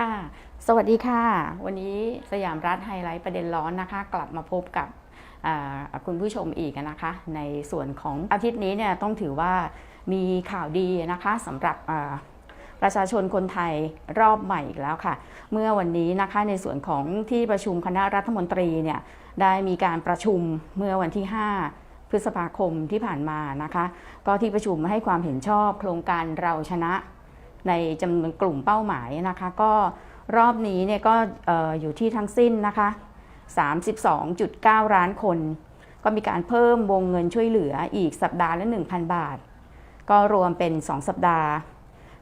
ค่ะ สวัสดีค่ะ วันนี้สยามรัฐไฮไลท์ประเด็นร้อนนะคะ กลับมาพบกับคุณผู้ชมอีกนะคะ ในส่วนของอาทิตย์นี้เนี่ยต้องถือว่ามีข่าวดีนะคะสำหรับประชาชนคนไทยรอบใหม่อีกแล้วค่ะ เมื่อวันนี้นะคะในส่วนของที่ประชุมคณะรัฐมนตรีเนี่ยได้มีการประชุมเมื่อวันที่ 5 พฤษภาคมที่ผ่านมานะคะ ก็ที่ประชุมให้ความเห็นชอบโครงการเราชนะ ในจำนวนกลุ่มเป้าหมายนะคะ ก็รอบนี้เนี่ยก็เอ่อยู่ที่ทั้งสิ้นนะคะ 32.9 ล้านคน ก็มีการเพิ่มวงเงินช่วยเหลืออีกสัปดาห์ละ 1,000 บาท ก็รวมเป็น 2 สัปดาห์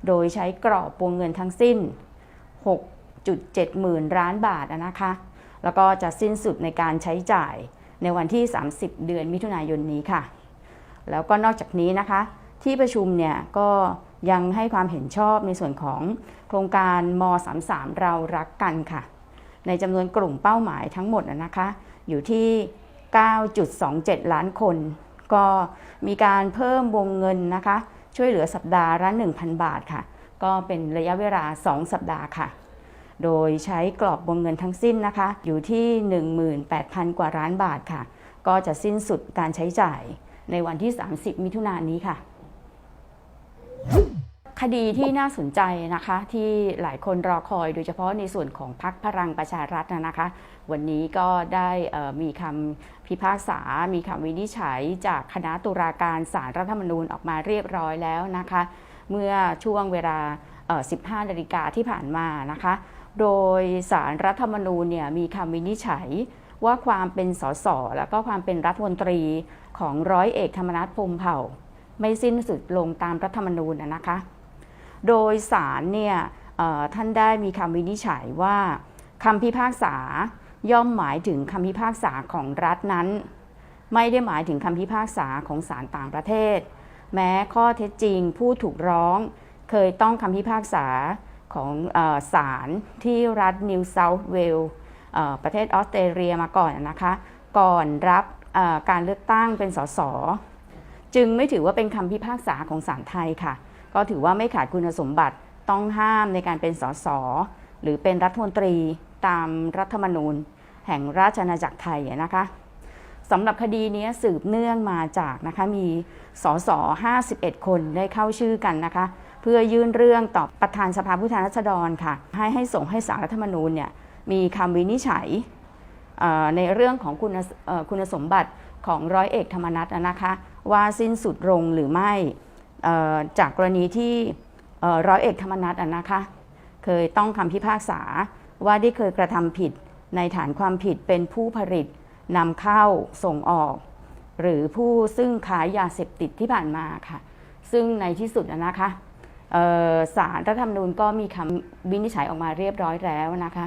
โดยใช้กรอบวงเงินทั้งสิ้น 6.7 หมื่นล้านบาทนะคะ แล้วก็จะสิ้นสุดในการใช้จ่ายในวันที่ 30 เดือนมิถุนายนนี้ค่ะ แล้วก็นอกจากนี้นะคะ ที่ประชุมเนี่ยก็ ยังให้ความเห็นชอบในส่วนของโครงการม 33 เรารักกันค่ะ ในจำนวนกลุ่มเป้าหมายทั้งหมดนะนะคะ อยู่ที่ 9.27 ล้านคน ก็มีการเพิ่มวงเงินนะคะ ช่วยเหลือสัปดาห์ละ 1,000 บาทค่ะ ก็เป็นระยะเวลา 2 สัปดาห์ค่ะ โดยใช้กรอบวงเงินทั้งสิ้นนะคะ อยู่ที่ 18,000 กว่าล้านบาทค่ะ ก็จะสิ้นสุดการใช้จ่ายในวันที่ 30 มิถุนายนนี้ค่ะ คดีที่น่าสนใจนะคะ ที่หลายคนรอคอยโดยเฉพาะในส่วนของพักพลังประชารัฐนะคะ วันนี้ก็ได้มีคำพิพากษา มีคำวินิจฉัยจากคณะตุลาการศาลรัฐธรรมนูญออกมาเรียบร้อยแล้วนะคะ เมื่อช่วงเวลา 15นาฬิกาที่ผ่านมานะคะ โดยสารรัฐธรรมนูญเนี่ยมีคำวินิจฉัยว่าความเป็นสสแล้วก็ความเป็นรัฐมนตรีของร้อยเอกธรรมนัฐพมเผ่า ไม่สิ้นสุดลงตามรัฐธรรมนูญนนะคะ โดยสารเนี่ยท่านได้มีคำวินิจฉัยว่าคำพิพากษาย่อมหมายถึงคำพิพากษาของรัฐนั้น ไม่ได้หมายถึงคำพิพากษาของศาลต่างประเทศ แม้ข้อเท็จจริงผู้ถูกร้อง เคยต้องคำพิพากษาของศาลที่รัฐนิวเซาท์เวลประเทศออสเตรเลียมาก่อนนะคะ ก่อนรับการเลือกตั้งเป็นสสจึงไม่ถือว่าเป็นคำพิพากษาของศาลไทยค่ะ ก็ถือว่าไม่ขาดคุณสมบัติต้องห้ามในการเป็นสสหรือเป็นรัฐมนตรีตามรัฐธรรมนูญ แห่งราชอาณาจักรไทยนะคะสำหรับคดีนี้สืบเนื่องมาจากนะคะมีสส51 คนได้เข้าชื่อกันนะคะ เพื่อยื่นเรื่องต่อประธานสภาผู้แทนราษฎรค่ะ ให้ให้ส่งให้สารรัฐธรรมนูญเนี่ยมีคำวินิจฉัยในเรื่องของคุณสเอ่อคุณสมบัติของร้อยเอกธรรมนัฐนะคะ ว่าสิ้นสุดลงหรือไม่ จากกรณีที่ร้อยเอกธรรมนัฐนะคะเคยต้องคำพิพากษาว่าได้เคยกระทำผิดในฐานความผิดเป็นผู้ผลิตนำเข้าส่งออก หรือผู้ซึ่งขายยาเสพติดที่ผ่านมาค่ะ ซึ่งในที่สุดนะคะเอ่อศาลรัฐธรรมนูญก็มีคำวินิจฉัยออกมาเรียบร้อยแล้วนะคะ